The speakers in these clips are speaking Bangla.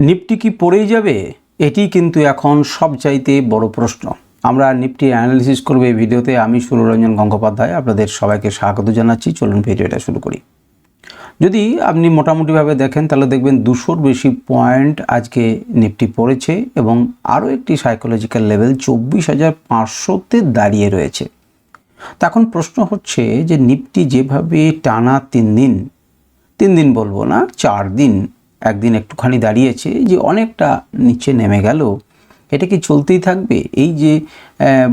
নিফটি কি পড়েই যাবে? এটি কিন্তু এখন সবচাইতে বড় প্রশ্ন। আমরা নিফটি অ্যানালিসিস করব এই ভিডিওতে। আমি সুররঞ্জন গঙ্গোপাধ্যায়, আপনাদের সবাইকে স্বাগত জানাচ্ছি। চলুন ভিডিওটা শুরু করি। যদি আপনি মোটামুটিভাবে দেখেন, তাহলে দেখবেন দুশোর বেশি পয়েন্ট আজকে নিফটি পড়েছে এবং আরও একটি সাইকোলজিক্যাল লেভেল চব্বিশ হাজার পাঁচশোতে দাঁড়িয়ে রয়েছে। তখন প্রশ্ন হচ্ছে যে নিফটি যেভাবে টানা তিন দিন তিন দিন বলব না, চার দিন একদিন একটুখানি দাঁড়িয়েছে যে অনেকটা নিচে নেমে গেল। এটা কি চলতেই থাকবে? এই যে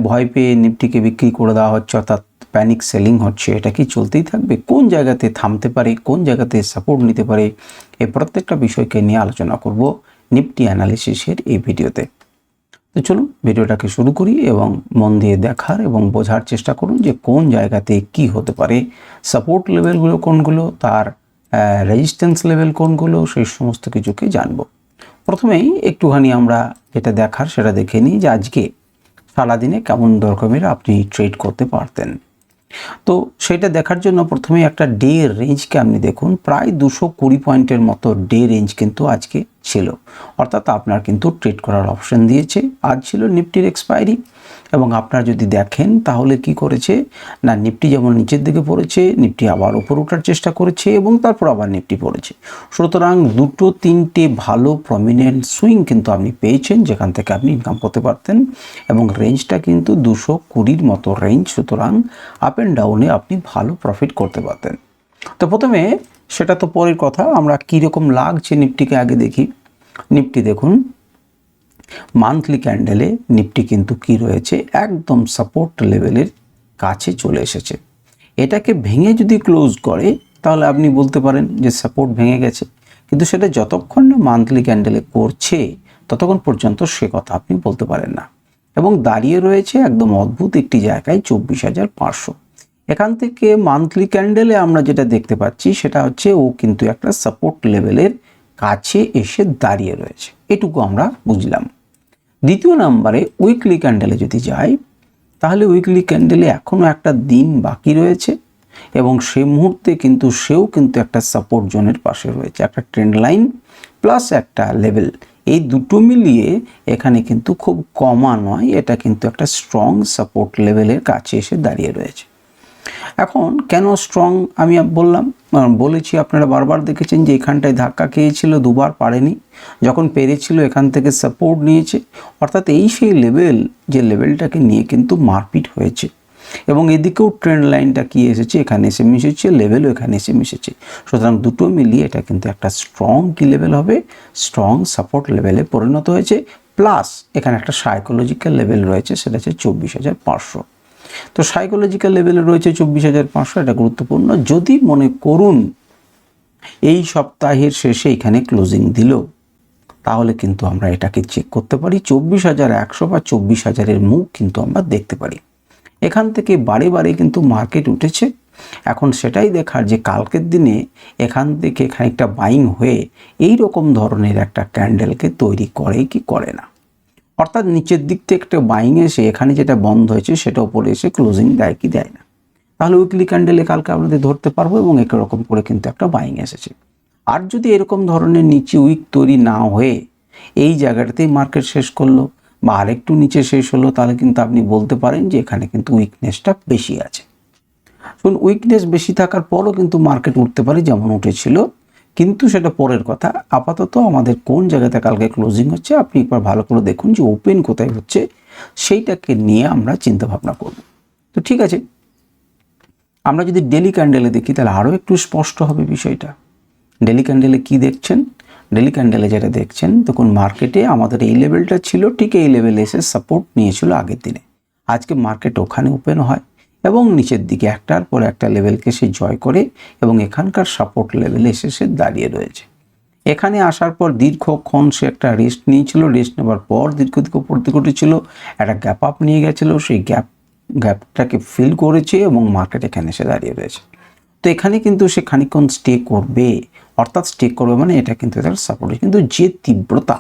ভয় পেয়ে নিফটিকে বিক্রি করে দেওয়া হচ্ছে, অর্থাৎ প্যানিক সেলিং হচ্ছে, এটা কি চলতেই থাকবে? কোন জায়গাতে থামতে পারে, কোন জায়গাতে সাপোর্ট নিতে পারে? এই প্রত্যেকটা বিষয়কে নিয়ে আলোচনা করব নিফটি অ্যানালিসিসের এই ভিডিওতে। তো চলুন ভিডিওটাকে শুরু করি এবং মন দিয়ে দেখার এবং বোঝার চেষ্টা করুন যে কোন জায়গাতে কি হতে পারে। সাপোর্ট লেভেলগুলো কোনগুলো? তার রেজিস্ট্যান্স লেভেল কোনগুলো, সেই সমস্ত কিছুকে জানব। প্রথমেই একটুখানি আমরা যেটা দেখার, সেটা দেখে নিই যে আজকে সারাদিনে কেমন রকমের আপনি ট্রেড করতে পারতেন। তো সেটা দেখার জন্য প্রথমে একটা ডে রেঞ্জকে আপনি দেখুন। প্রায় দুশো কুড়ি পয়েন্টের মতো ডে রেঞ্জ কিন্তু আজকে ছিল। অর্থাৎ আপনার কিন্তু ট্রেড করার অপশন দিয়েছে। আজ ছিল নিফটির এক্সপায়ারি এবং আপনারা যদি দেখেন তাহলে কি করেছে? না নিফটি যেমন নিচের দিকে পড়েছে নিফটি আবার উপর ওঠার চেষ্টা করেছে এবং তারপর আবার নিফটি পড়েছে। সুতরাং দুটো তিনটে ভালো প্রমিনেন্ট সুইং কিন্তু আপনি পেয়েছেন যেখান থেকে আপনি ইনকাম করতে পারতেন এবং রেঞ্জটা কিন্তু দুশো কুড়ির মতো রেঞ্জ সুতরাং আপ অ্যান্ড ডাউনে আপনি ভালো প্রফিট করতে পারতেন। তো প্রথমে সেটা তো পরের কথা, আমরা কীরকম লাগছে নিফটিকে আগে দেখি। নিফটি দেখুন মান্থলি ক্যান্ডেলে নিফটি কিন্তু কি রয়েছে? একদম সাপোর্ট লেভেলের কাছে চলে এসেছে। এটাকে ভেঙে যদি ক্লোজ করে, তাহলে আপনি বলতে পারেন যে সাপোর্ট ভেঙে গেছে। কিন্তু সেটা যতক্ষণ না মান্থলি ক্যান্ডেলে করছে, ততক্ষণ পর্যন্ত সে কথা আপনি বলতে পারেন না। এবং দাঁড়িয়ে রয়েছে একদম অদ্ভুত একটি জায়গায় চব্বিশ হাজার পাঁচশো। এখান থেকে মান্থলি ক্যান্ডেলে আমরা যেটা দেখতে পাচ্ছি, সেটা হচ্ছে ও কিন্তু একটা সাপোর্ট লেভেলের কাছে এসে দাঁড়িয়ে রয়েছে। এটুকু আমরা বুঝলাম। দ্বিতীয় নাম্বারে উইকলি ক্যান্ডেলে যদি যাই, তাহলে উইকলি ক্যান্ডেলে এখনও একটা দিন বাকি রয়েছে এবং সে মুহূর্তে কিন্তু সেও কিন্তু একটা সাপোর্ট জোনের পাশে রয়েছে, একটা ট্রেন্ড লাইন প্লাস একটা লেভেল এই দুটো মিলিয়ে এখানে কিন্তু খুব কমা নয়, এটা কিন্তু একটা স্ট্রং সাপোর্ট লেভেলের কাছে এসে দাঁড়িয়ে রয়েছে। এখন কেন স্ট্রং আমি বললাম বলেছি, আপনারা বারবার দেখেছেন যে এখানটায় ধাক্কা খেয়েছিল, দুবার পারেনি। যখন পেরেছিল, এখান থেকে সাপোর্ট নিয়েছে। অর্থাৎ এই সেই লেভেল যে লেভেলটাকে নিয়ে কিন্তু মারপিট হয়েছে। এবং এদিকেও ট্রেন্ড লাইনটা কি এসেছে? এখানে এসে মিশেছে লেভেলও এখানে এসে মিশেছে। সুতরাং দুটো মিলিয়ে এটা কিন্তু একটা স্ট্রং কি লেভেল হবে? স্ট্রং সাপোর্ট লেভেলে পরিণত হয়েছে। প্লাস এখানে একটা সাইকোলজিক্যাল লেভেল রয়েছে, সেটা হচ্ছে চব্বিশ হাজার পাঁচশো। তো সাইকোলজিক্যাল লেভেলে রয়েছে চব্বিশ হাজার পাঁচশো, এটা গুরুত্বপূর্ণ। যদি মনে করুন, এই সপ্তাহের শেষে এখানে ক্লোজিং দিল, তাহলে কিন্তু আমরা এটাকে চেক করতে পারি। চব্বিশ হাজার একশো বা চব্বিশ হাজারের মুখ কিন্তু আমরা দেখতে পারি। এখান থেকে বারে বারে কিন্তু মার্কেট উঠেছে। এখন সেটাই দেখার যে কালকের দিনে এখান থেকে খানিকটা বাইং হয়ে এই রকম ধরনের একটা ক্যান্ডেলকে তৈরি করে কি করে না। অর্থাৎ নিচের দিক থেকে একটা বাইং এসে এখানে যেটা বন্ধ হয়েছে সেটা উপরে এসে ক্লোজিং দেয় কি দেয় না। তাহলে উইকলি ক্যান্ডেলে কালকে আপনাদের ধরতে পারব এবং একই রকম করে কিন্তু একটা বাইং এসেছে। আর যদি এরকম ধরনের নিচে উইক তৈরি না হয়ে এই জায়গাটাতেই মার্কেট শেষ করল বা আরেকটু নিচে শেষ হলো, তাহলে কিন্তু আপনি বলতে পারেন যে এখানে কিন্তু উইকনেসটা বেশি আছে। শুনুন উইকনেস বেশি থাকার পরও কিন্তু মার্কেট উঠতে পারে যেমন উঠেছিল কিন্তু সেটা পরের কথা, আপাতত আমাদের কোন জায়গাতে কালকে ক্লোজিং হচ্ছে, আপনি একবার ভালো করে দেখুন যে ওপেন কোথায় হচ্ছে, সেইটাকে নিয়ে আমরা চিন্তা ভাবনা করব। তো ঠিক আছে, আমরা যদি ডেলি ক্যান্ডেলে দেখি, তাহলে আরও একটু স্পষ্ট হবে বিষয়টা। ডেলি ক্যান্ডেলে কি দেখছেন? ডেলি ক্যান্ডেলে যেটা দেখছেন, দেখুন মার্কেটে আমাদের এই লেভেলটা ছিল, ঠিক এই লেভেলে এসে সাপোর্ট নিয়েছিল আগের দিনে। আজকে মার্কেট ওখানে ওপেন হয়। এবং নিচের দিকে একটার পর একটা লেভেলকে সে জয় করে এবং এখানকার সাপোর্ট লেভেলে এসে সে দাঁড়িয়ে রয়েছে। এখানে আসার পর দীর্ঘক্ষণ সে একটা রেস্ট নিয়েছিল। রেস্ট নেওয়ার পর দীর্ঘ দিকে পড়তে ঘটেছিল একটা গ্যাপ আপ নিয়ে গেছিল। সেই গ্যাপ গ্যাপটাকে ফিল করেছে এবং মার্কেট এখানে এসে দাঁড়িয়ে রয়েছে। তো এখানে কিন্তু সে খানিকক্ষণ স্টে করবে। অর্থাৎ স্টে করবে মানে এটা কিন্তু তার সাপোর্ট কিন্তু যে তীব্রতা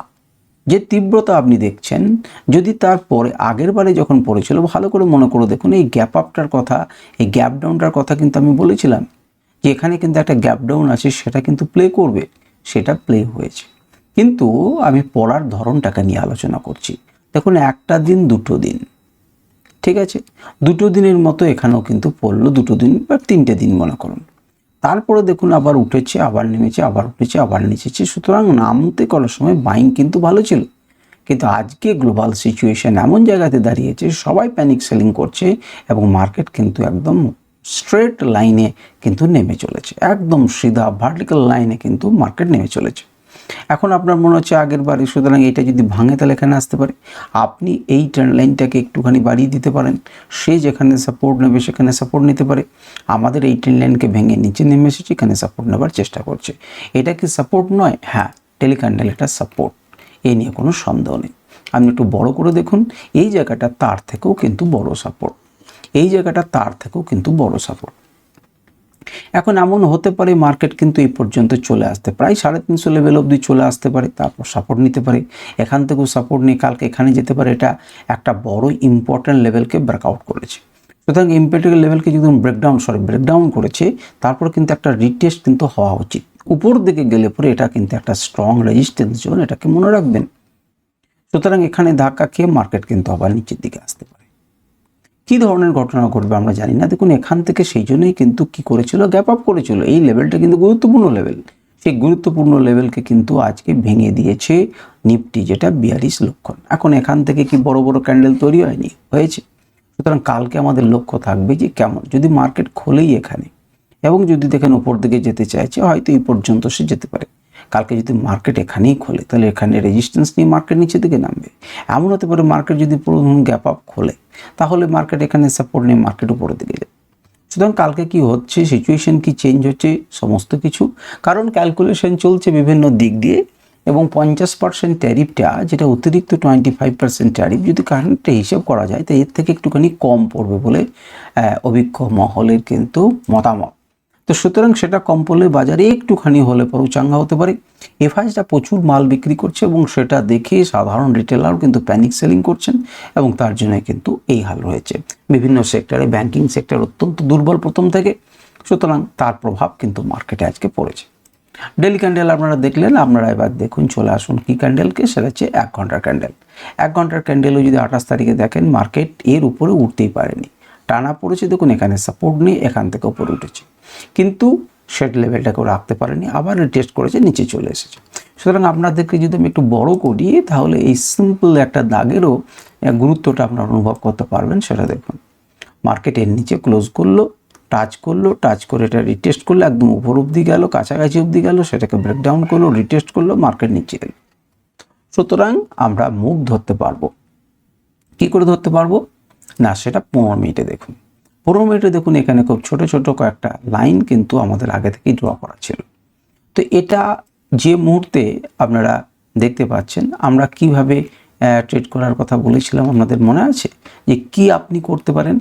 যে তীব্রতা আপনি দেখছেন, যদি তারপরে আগের বারে যখন পড়েছিল, ভালো করে মনে করে দেখুন, এই গ্যাপ আপটার কথা, এই গ্যাপ ডাউনটার কথা কিন্তু আমি বলেছিলাম যে এখানে কিন্তু একটা গ্যাপ ডাউন আছে, সেটা কিন্তু প্লে করবে, সেটা প্লে হয়েছে। কিন্তু আমি পড়ার ধরনটাকে নিয়ে আলোচনা করছি। দেখুন, একটা দিন, দুটো দিন, ঠিক আছে? দুটো দিনের মতো এখানেও কিন্তু পড়ল, দুটো দিন বা তিনটে দিন মনে করুন। তারপরে দেখুন আবার উঠেছে, আবার নেমেছে, আবার উঠেছে, আবার নিচেছে। সুতরাং নামতে করার সময় বাইং কিন্তু ভালো ছিল। কিন্তু আজকে গ্লোবাল সিচুয়েশন এমন জায়গাতে দাঁড়িয়েছে, সবাই প্যানিক সেলিং করছে এবং মার্কেট কিন্তু একদম স্ট্রেট লাইনে কিন্তু নেমে চলেছে। একদম সিধা ভার্টিক্যাল লাইনে কিন্তু মার্কেট নেমে চলেছে। এখন আপনার মনে হচ্ছে আগের বারে, সুতরাং এটা যদি ভাঙে তাহলে এখানে আসতে পারে। আপনি এই ট্রেন্ড লাইনটাকে একটুখানি বাড়িয়ে দিতে পারেন। সে যেখানে সাপোর্ট নেবে সেখানে সাপোর্ট নিতে পারে। আমাদের এই ট্রেন্ড লাইনকে ভেঙে নিচে নেমে এসেছে, এখানে সাপোর্ট নেবার চেষ্টা করছে। এটা কি সাপোর্ট নয়? হ্যাঁ টেলিক্যান্ডেল এটা সাপোর্ট এই নিয়ে কোনো সন্দেহ নেই। আপনি একটু বড় করে দেখুন, এই জায়গাটা তার থেকেও কিন্তু বড় সাপোর্ট এই জায়গাটা তার থেকেও কিন্তু বড় সাপোর্ট এখন এমন হতে পারে মার্কেট কিন্তু এই পর্যন্ত চলে আসতে প্রায় সাড়ে তিনশো লেভেল অবধি চলে আসতে পারে, তারপর সাপোর্ট নিতে পারে। এখান থেকেও সাপোর্ট নিয়ে কালকে এখানে যেতে পারে। এটা একটা বড় ইম্পর্ট্যান্ট লেভেলকে ব্রেকআউট করেছে। সুতরাং ইম্পর্টেন্ট লেভেলকে যদি ব্রেকডাউন সরি ব্রেকডাউন করেছে, তারপর কিন্তু একটা রিটেস্ট কিন্তু হওয়া উচিত। উপর দিকে গেলে পরে এটা কিন্তু একটা স্ট্রং রেজিস্ট্যান্স জোন, এটাকে মনে রাখবেন। সুতরাং এখানে ধাক্কা খেয়ে মার্কেট কিন্তু আবার নিচের দিকে আসতে পারে। কী ধরনের ঘটনা ঘটবে আমরা জানি না। দেখুন, এখান থেকে সেই জন্যই কিন্তু কি করেছিল গ্যাপ আপ করেছিল। এই লেভেলটা কিন্তু গুরুত্বপূর্ণ লেভেল সেই গুরুত্বপূর্ণ লেভেলকে কিন্তু আজকে ভেঙে দিয়েছে নিফটি, যেটা বিয়াল্লিশ লক্ষণ এখন এখান থেকে কি বড় বড় ক্যান্ডেল তৈরি হয়নি? হয়েছে। সুতরাং কালকে আমাদের লক্ষ্য থাকবে যে কেমন, যদি মার্কেট খোলেই এখানে, এবং যদি দেখেন উপর দিকে যেতে চাইছে, হয়তো এই পর্যন্ত সে যেতে পারে। কালকে যদি মার্কেট এখানেই খোলে, তাহলে এখানে রেজিস্ট্যান্স নিয়ে মার্কেট নিচে দিকে নামবে। এমন হতে পারে মার্কেট যদি পুরো ধরুন গ্যাপ আপ খোলে, তাহলে মার্কেট এখানে সাপোর্ট নিয়ে মার্কেট উপরের দিকে যাবে। সুতরাং কালকে কি হচ্ছে সিচুয়েশন কি চেঞ্জ হচ্ছে, সমস্ত কিছু, কারণ ক্যালকুলেশন চলছে বিভিন্ন দিক দিয়ে এবং পঞ্চাশ পার্সেন্ট ট্যারিফটা যেটা অতিরিক্ত টোয়েন্টি ফাইভ পার্সেন্ট ট্যারিফ যদি কারেন্টটা হিসেব করা যায় তো এর থেকে একটুখানি কম পড়বে বলে অভিজ্ঞ মহলের কিন্তু মতামত। তো সুতরাং সেটা কম পড়লে বাজারে একটুখানি হলে পরেও চাঙ্গা হতে পারে। এফআইসটা প্রচুর মাল বিক্রি করছে এবং সেটা দেখে সাধারণ রিটেলারও কিন্তু প্যানিক সেলিং করছেন এবং তার জন্য কিন্তু এই হাল রয়েছে। বিভিন্ন সেক্টরে, ব্যাংকিং সেক্টর অত্যন্ত দুর্বল প্রথম থেকে। সুতরাং তার প্রভাব কিন্তু মার্কেটে আজকে পড়েছে। ডেলি ক্যান্ডেল আপনারা দেখলেন, আপনারা এবার দেখুন, চলে আসুন কী ক্যান্ডেলকে, সেটা হচ্ছে এক ঘণ্টার ক্যান্ডেল। এক ঘণ্টার ক্যান্ডেলও যদি আঠাশ তারিখে দেখেন, মার্কেট এর উপরে উঠতেই পারেনি। টানা পড়েছে, দেখুন এখানে সাপোর্ট নেই, এখান থেকে উপরে উঠেছে। কিন্তু শেড লেভেলটাকেও রাখতে পারেনি, আবার টেস্ট করেছে, নিচে চলে এসেছে। সুতরাং আপনাদেরকে যদি আমি একটু বড় করি, তাহলে এই সিম্পল একটা দাগেরও গুরুত্বটা আপনারা অনুভব করতে পারবেন, সেটা দেখুন। মার্কেট এর নিচে ক্লোজ করল টাচ করল টাচ করে এটা রিটেস্ট করল, একদম উপর অবধি গেল, কাছাকাছি অবধি গেল, সেটাকে ব্রেকডাউন করল রিটেস্ট করল মার্কেট নিচে এলো। সুতরাং আমরা মুখ ধরতে পারব। কি করে ধরতে পারব? না, সেটা পনেরো মিনিটে দেখুন। পনেরো মিনিটে দেখুন, এখানে খুব ছোট ছোট কয়েকটা লাইন কিন্তু আমাদের আগে থেকেই ড্র করা ছিল। তো এটা যে মুহূর্তে আপনারা দেখতে পাচ্ছেন, আমরা কীভাবে ট্রেড করার কথা বলেছিলাম, আপনাদের মনে আছে? যে কি আপনি করতে পারেন?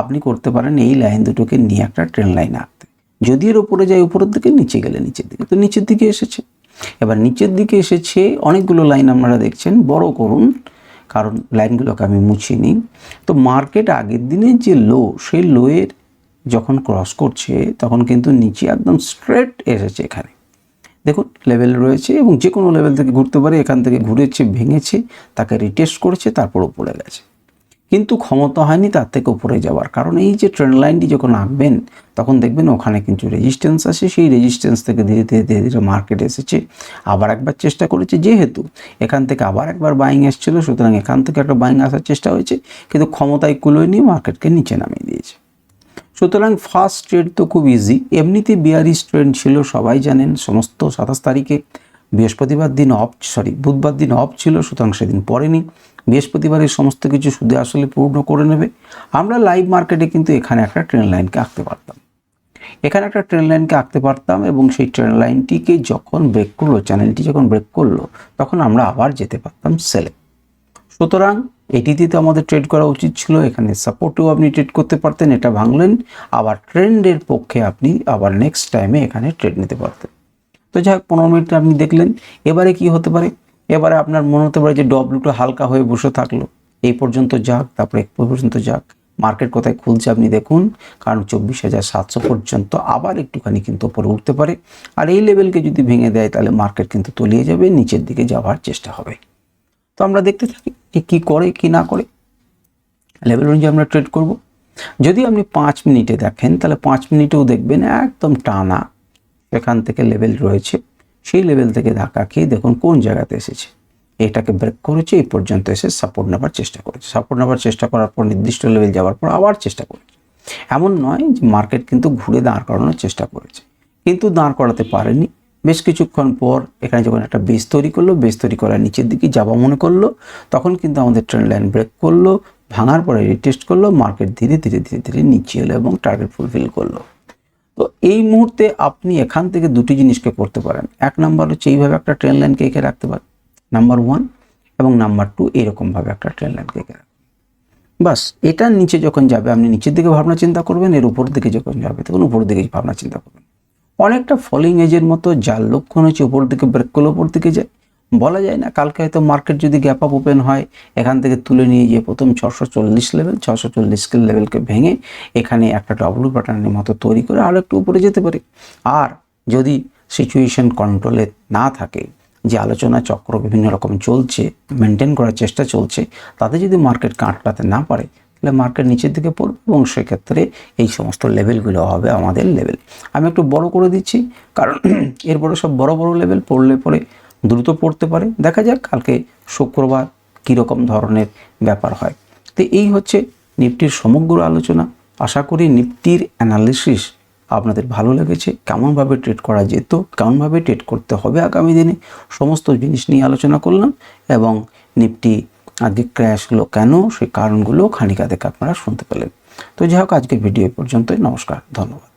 আপনি করতে পারেন এই লাইন দুটোকে নিয়ে একটা ট্রেন লাইন আঁকতে। যদি এর উপরে যায়, উপরের দিকে, নিচে গেলে নিচের দিকে। তো নিচের দিকে এসেছে। এবার নিচের দিকে এসেছে অনেকগুলো লাইন আপনারা দেখছেন। বড় করুন কারণ লাইনগুলোকে আমি মুছিয়ে নিই। তো মার্কেট আগের দিনের যে লো, সেই লোয়ের যখন ক্রস করছে, তখন কিন্তু নিচে একদম স্ট্রেট এসেছে এখানে। দেখুন লেভেল রয়েছে এবং যে কোনো লেভেল থেকে ঘুরতে পারে, এখান থেকে ঘুরেছে, ভেঙেছে, তাকে রিটেস্ট করেছে, তারপর উপরে গেছে। কিন্তু ক্ষমতা হয়নি তার থেকে উপরে যাওয়ার। কারণ এই যে ট্রেন লাইনটি যখন আঁকবেন, তখন দেখবেন ওখানে কিন্তু রেজিস্ট্যান্স আছে সেই রেজিস্ট্যান্স থেকে ধীরে ধীরে ধীরে ধীরে মার্কেট এসেছে। আবার একবার চেষ্টা করেছে যেহেতু, এখান থেকে আবার একবার বাইং এসেছিল, সুতরাং এখান থেকে একটা বাইং আসার চেষ্টা হয়েছে, কিন্তু ক্ষমতায় কুলোয় নিয়ে মার্কেটকে নিচে নামিয়ে দিয়েছে। সুতরাং ফার্স্ট ট্রেড তো খুব ইজি এমনিতে বিয়ারিশ ট্রেন্ড ছিল, সবাই জানেন, সমস্ত সাতাশ তারিখে বৃহস্পতিবার দিন অফ সরি বুধবার দিন অফ ছিল, সুতরাং সেদিন বৃহস্পতিবারের সমস্ত কিছু সুদে আসলে পূর্ণ করে নেবে। আমরা লাইভ মার্কেটে কিন্তু এখানে একটা ট্রেন লাইনকে আঁকতে পারতাম। এখানে একটা ট্রেন লাইনকে আঁকতে পারতাম এবং সেই ট্রেন লাইনটিকে যখন ব্রেক করল চ্যানেলটি যখন ব্রেক করল, তখন আমরা আবার যেতে পারতাম সেলে সুতরাং এটিতে তো আমাদের ট্রেড করা উচিত ছিল। এখানে সাপোর্টেও আপনি ট্রেড করতে পারতেন, এটা ভাঙলেন। আবার ট্রেন্ডের পক্ষে আপনি আবার নেক্সট টাইমে এখানে ট্রেড নিতে পারতেন। তো যাই হোক, পনেরো মিনিট আপনি দেখলেন। এবারে কি হতে পারে? এবারে আপনার মনে হতে পারে যে ডব্লুটা হালকা হয়ে বসে থাকল। এই পর্যন্ত যাক, তারপরে এক পর্যন্ত যাক। মার্কেট কোথায় খুলছে আপনি দেখুন, কারণ চব্বিশ হাজার সাতশো পর্যন্ত আবার একটুখানি কিন্তু ওপরে উঠতে পারে। আর এই লেভেলকে যদি ভেঙে দেয়, তাহলে মার্কেট কিন্তু তলিয়ে যাবে, নিচের দিকে যাওয়ার চেষ্টা হবে। তো আমরা দেখতে থাকি যে কী করে, কি না করে। লেভেল অনুযায়ী আমরা ট্রেড করব। যদি আপনি পাঁচ মিনিটে দেখেন, তাহলে পাঁচ মিনিটেও দেখবেন একদম টানা। এখান থেকে লেভেল রয়েছে। সেই লেভেল থেকে ধাক্কা খেয়ে দেখুন কোন জায়গাতে এসেছে। এটাকে ব্রেক করেছে, এই পর্যন্ত এসে সাপোর্ট নেবার চেষ্টা করেছে। সাপোর্ট নেবার চেষ্টা করার পর, নির্দিষ্ট লেভেল যাওয়ার পর আবার চেষ্টা করেছে। এমন নয় যে মার্কেট কিন্তু ঘুরে দাঁড় করানোর চেষ্টা করেছে। কিন্তু দাঁড় করাতে পারেনি। বেশ কিছুক্ষণ পর এখানে যখন একটা বেস তৈরি করল বেস তৈরি করার নিচের দিকে যাওয়া মনে করল, তখন কিন্তু আমাদের ট্রেন লাইন ব্রেক করল, ভাঙার পরে রিটেস্ট করল মার্কেট ধীরে ধীরে ধীরে ধীরে নিচে এলো এবং টার্গেট ফুলফিল করল। তো এই মুহূর্তে আপনি এখান থেকে দুটি জিনিসকে করতে পারেন। এক নাম্বার হচ্ছে এইভাবে একটা ট্রেন লাইনকে এঁকে রাখতে পারেন। নাম্বার ওয়ান এবং নাম্বার টু এরকমভাবে একটা ট্রেন লাইনকে এঁকে রাখবেন বাস এটার নিচে যখন যাবে, আপনি নিচের দিকে ভাবনা চিন্তা করবেন, এর উপর দিকে যখন যাবে, তখন উপর দিকে ভাবনা চিন্তা করবেন। অনেকটা ফলিং এজের মতো, যার লক্ষণ হচ্ছে উপর দিকে ব্রেক করলে উপর দিকে যায়। বলা যায় না। কালকে হয়তো মার্কেট যদি গ্যাপ আপ ওপেন হয়, এখান থেকে তুলে নিয়ে গিয়ে প্রথম ছশো চল্লিশ লেভেল ছশো চল্লিশ লেভেলকে ভেঙে এখানে একটা ডব্লু প্যাটার্নের মতো তৈরি করে আরও একটু উপরে যেতে পারে। আর যদি সিচুয়েশন কন্ট্রোলে না থাকে, যে আলোচনা চক্র বিভিন্ন রকম চলছে মেনটেন করার চেষ্টা চলছে, তাতে যদি মার্কেট কাটলাতে না পারে, তাহলে মার্কেট নিচের দিকে পড়বে এবং সেক্ষেত্রে এই সমস্ত লেভেলগুলো হবে আমাদের লেভেল আমি একটু বড় করে দিচ্ছি, কারণ এরপরে সব বড় বড় লেভেল পড়লে পরে দ্রুত পড়তে পারে। দেখা যাক কালকে শুক্রবার কীরকম ধরনের ব্যাপার হয়। তো এই হচ্ছে নিফটির সমগ্র আলোচনা। আশা করি নিফটির অ্যানালিসিস আপনাদের ভালো লেগেছে। কেমনভাবে ট্রেড করা যেত, কেমনভাবে ট্রেড করতে হবে আগামী দিনে, সমস্ত জিনিস নিয়ে আলোচনা করলাম এবং নিফটি আজকে ক্র্যাশ হলো কেন, সেই কারণগুলো খানিকা থেকে আপনারা শুনতে পেলেন। তো যাই হোক, আজকের ভিডিও পর্যন্তই। নমস্কার, ধন্যবাদ।